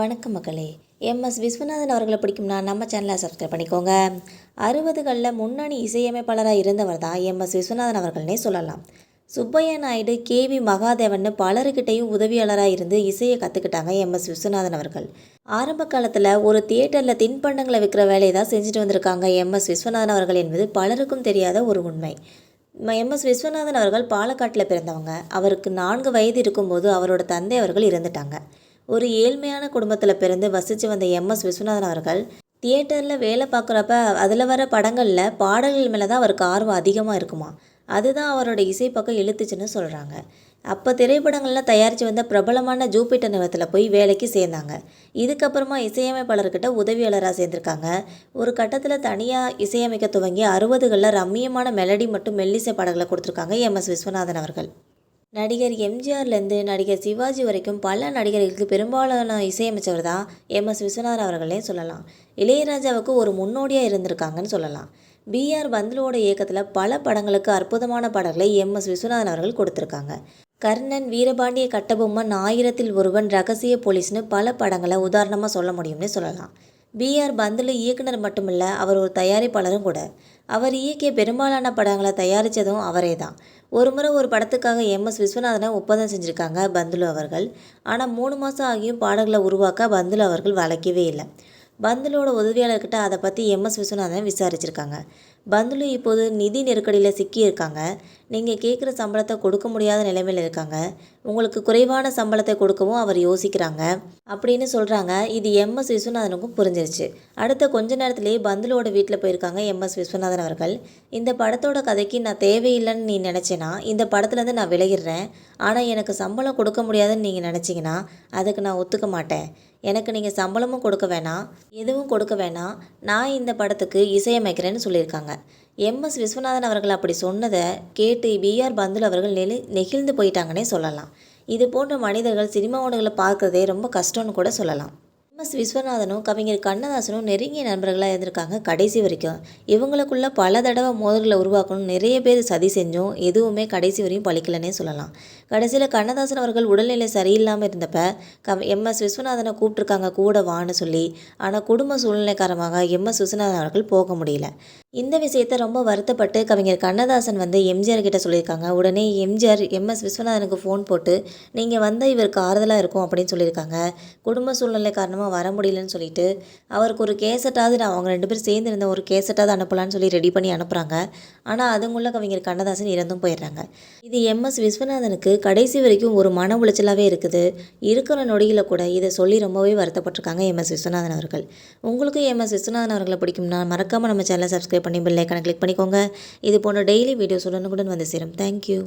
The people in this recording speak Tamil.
வணக்கம் மக்களே. எம்எஸ் விஸ்வநாதன் அவர்களை பிடிக்கும்னா நம்ம சேனலை சப்ஸ்கிரைப் பண்ணிக்கோங்க. அறுபதுகளில் முன்னணி இசையமைப்பாளராக இருந்தவர் தான் எம்எஸ் விஸ்வநாதன் அவர்கள்னே சொல்லலாம். சுப்பையா நாயுடு கேவி மகாதேவன் பலருக்கிட்டையும் உதவியாளராக இருந்து இசையை கற்றுக்கிட்டாங்க எம்எஸ் விஸ்வநாதன் அவர்கள். ஆரம்ப காலத்தில் ஒரு தியேட்டரில் தின்பண்டங்களை விற்கிற வேலையை தான் செஞ்சுட்டு வந்திருக்காங்க எம்எஸ் விஸ்வநாதன் அவர்கள் என்பது பலருக்கும் தெரியாத ஒரு உண்மை. எம்எஸ் விஸ்வநாதன் அவர்கள் பாலக்காட்டில் பிறந்தவங்க. அவருக்கு நான்கு வயது இருக்கும்போது அவரோட தந்தை அவர்கள் இறந்துட்டாங்க. ஒரு ஏழ்மையான குடும்பத்தில் பிறந்து வசித்து வந்த எம்எஸ் விஸ்வநாதன் அவர்கள் தியேட்டரில் வேலை பார்க்குறப்ப அதில் வர படங்களில் பாடல்கள் மேலே தான் அவருக்கு ஆர்வம் அதிகமாக இருக்குமா? அதுதான் அவரோட இசை பக்கம் இழுத்துச்சுன்னு சொல்கிறாங்க அப்போ திரைப்படங்கள்லாம் தயாரித்து வந்த பிரபலமான ஜூபிட்டர் நிறுவனத்தில் போய் வேலைக்கு சேர்ந்தாங்க. இதுக்கப்புறமா இசையமைப்பாளர்கிட்ட உதவியாளராக சேர்ந்துருக்காங்க. ஒரு கட்டத்தில் தனியாக இசையமைக்க துவங்கி அறுபதுகளில் ரம்மியமான மெலடி மற்றும் மெல்லிசை பாடல்களை கொடுத்துருக்காங்க எம்எஸ் விஸ்வநாதன் அவர்கள். நடிகர் எம்ஜிஆர்லேருந்து நடிகர் சிவாஜி வரைக்கும் பல நடிகர்களுக்கு பெரும்பாலான இசையமைச்சவர் தான் எம்எஸ் விஸ்வநாதன் அவர்களே சொல்லலாம். இளையராஜாவுக்கு ஒரு முன்னோடியாக இருந்திருக்காங்கன்னு சொல்லலாம். பிஆர் பந்துலோட இயக்கத்தில் பல படங்களுக்கு அற்புதமான பாடல்களை எம்எஸ் விஸ்வநாதன் அவர்கள் கொடுத்துருக்காங்க. கர்ணன் வீரபாண்டிய கட்டபொம்மன் ஆயிரத்தில் ஒருவன் ரகசிய போலீஸ்னு பல படங்களை உதாரணமாக சொல்ல முடியும்னு சொல்லலாம். பிஆர் பந்துலு இயக்குனர் மட்டுமில்ல அவர் ஒரு தயாரிப்பாளரும் கூட. அவர் இயக்கிய பெரும்பாலான படங்களை தயாரித்ததும் அவரே தான் ஒரு முறை ஒரு படத்துக்காக எம்எஸ் விஸ்வநாதனை ஒப்பந்தம் செஞ்சுருக்காங்க பந்துலு அவர்கள். ஆனால் மூணு மாதம் ஆகியும் பாடல்களை உருவாக்க பந்துலு அவர்கள் வளைக்கவே இல்லை. பந்துலோட உதவியாளர்கிட்ட அதை பற்றி எம்எஸ் விஸ்வநாதன் விசாரிச்சிருக்காங்க. பந்துலு இப்போது நிதி நெருக்கடியில் சிக்கியிருக்காங்க. நீங்கள் கேட்குற சம்பளத்தை கொடுக்க முடியாத நிலைமையில் இருக்காங்க. உங்களுக்கு குறைவான சம்பளத்தை கொடுக்கவும் அவர் யோசிக்கிறாங்க. அப்படின்னு சொல்கிறாங்க இது எம்எஸ் விஸ்வநாதனுக்கும் புரிஞ்சிருச்சு. அடுத்த கொஞ்ச நேரத்திலேயே பந்துலோட வீட்டில் போயிருக்காங்க எம்எஸ் விஸ்வநாதன் அவர்கள். இந்த படத்தோட கதைக்கு நான் தேவையில்லைன்னு நீ நினச்சேன்னா இந்த படத்துலேருந்து நான் விலகிடுறேன். ஆனால் எனக்கு சம்பளம் கொடுக்க முடியாதுன்னு நீங்கள் நினச்சிங்கன்னா அதுக்கு நான் ஒத்துக்க மாட்டேன். எனக்கு நீங்கள் சம்பளமும் கொடுக்க வேணாம். எதுவும் கொடுக்க வேணாம். நான் இந்த படத்துக்கு இசையமைக்கிறேன்னு சொல்லியிருக்காங்க. எம்எஸ் விஸ்வநாதன் அவர்கள் அப்படி சொன்னதை கேட்டு பிஆர் பந்துல் அவர்கள் நெகிழ்ந்து போயிட்டாங்கன்னே சொல்லலாம். இது போன்ற மனிதர்கள் சினிமா பார்க்குறதே ரொம்ப கஷ்டம்னு கூட சொல்லலாம். எம்எஸ் விஸ்வநாதனும் கவிஞர் கண்ணதாசனும் நெருங்கிய நண்பர்களாக இருந்திருக்காங்க கடைசி வரைக்கும். இவங்களுக்குள்ள பல தடவை மோதல்களை உருவாக்கணும் நிறைய பேர் சதி செஞ்சும் எதுவுமே கடைசி வரையும் பழிக்கலன்னே சொல்லலாம். கடைசியில் கண்ணதாசன் அவர்கள் உடல்நிலை சரியில்லாமல் இருந்தப்ப க எம்எஸ் விஸ்வநாதனை கூப்பிட்ருக்காங்க கூட வான்னு சொல்லி. ஆனால் குடும்ப சூழ்நிலை காரணமாக எம்எஸ் விஸ்வநாதன் அவர்கள் போக முடியல. இந்த விஷயத்தை ரொம்ப வருத்தப்பட்டு கவிஞர் கண்ணதாசன் வந்து எம்ஜிஆர் கிட்ட சொல்லியிருக்காங்க. உடனே எம்ஜிஆர் எம்எஸ் விஸ்வநாதனுக்கு ஃபோன் போட்டு நீங்கள் வந்தால் இவருக்கு ஆறுதலாக இருக்கும் அப்படின்னு சொல்லியிருக்காங்க. குடும்ப சூழ்நிலை காரணமாக வர முடியலன்னு சொல்லிட்டு அவருக்கு ஒரு கேசட்டாவது நான் அவங்க ரெண்டு பேரும் சேர்ந்து இருந்த ஒரு கேசட்டாவது அனுப்பலான்னு சொல்லி ரெடி பண்ணி அனுப்புகிறாங்க ஆனால் அதுங்குள்ள கவிஞர் கண்ணதாசன் இறந்தும் போயிடுறாங்க. இது எம்எஸ் விஸ்வநாதனுக்கு கடைசி வரைக்கும் ஒரு மன உளைச்சலாகவே இருக்குது. இருக்கிற நொடியில் கூட இதை சொல்லி ரொம்பவே வருத்தப்பட்டிருக்காங்க எம்எஸ் விஸ்வநாதன் அவர்கள். உங்களுக்கும் எம்எஸ் விஸ்வநாதன் அவர்களை பிடிக்கும்னா மறக்காமல் நம்ம சேனலை சப்ஸ்கிரைப் பண்ணி பெல் ஐக்கானை கிளிக் பண்ணிக்கோங்க. இது போன்ற டெய்லி வீடியோஸ் உடனுக்குடன் வந்து சேரும். தேங்க்யூ